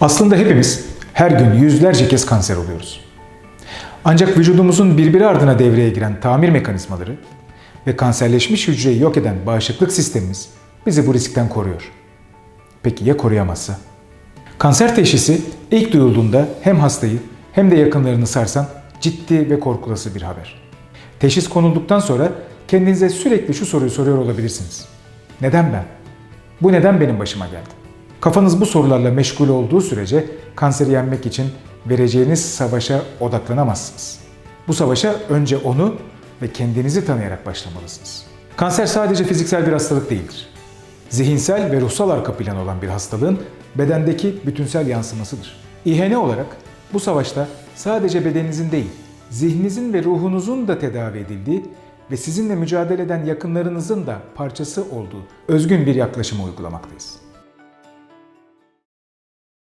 Aslında hepimiz her gün yüzlerce kez kanser oluyoruz. Ancak vücudumuzun birbiri ardına devreye giren tamir mekanizmaları ve kanserleşmiş hücreyi yok eden bağışıklık sistemimiz bizi bu riskten koruyor. Peki ya koruyamazsa? Kanser teşhisi ilk duyulduğunda hem hastayı hem de yakınlarını sarsan ciddi ve korkulası bir haber. Teşhis konulduktan sonra kendinize sürekli şu soruyu soruyor olabilirsiniz. Neden ben? Bu neden benim başıma geldi? Kafanız bu sorularla meşgul olduğu sürece kanseri yenmek için vereceğiniz savaşa odaklanamazsınız. Bu savaşa önce onu ve kendinizi tanıyarak başlamalısınız. Kanser sadece fiziksel bir hastalık değildir. Zihinsel ve ruhsal arka plan olan bir hastalığın bedendeki bütünsel yansımasıdır. İHN olarak bu savaşta sadece bedeninizin değil, zihninizin ve ruhunuzun da tedavi edildiği ve sizinle mücadele eden yakınlarınızın da parçası olduğu özgün bir yaklaşımı uygulamaktayız.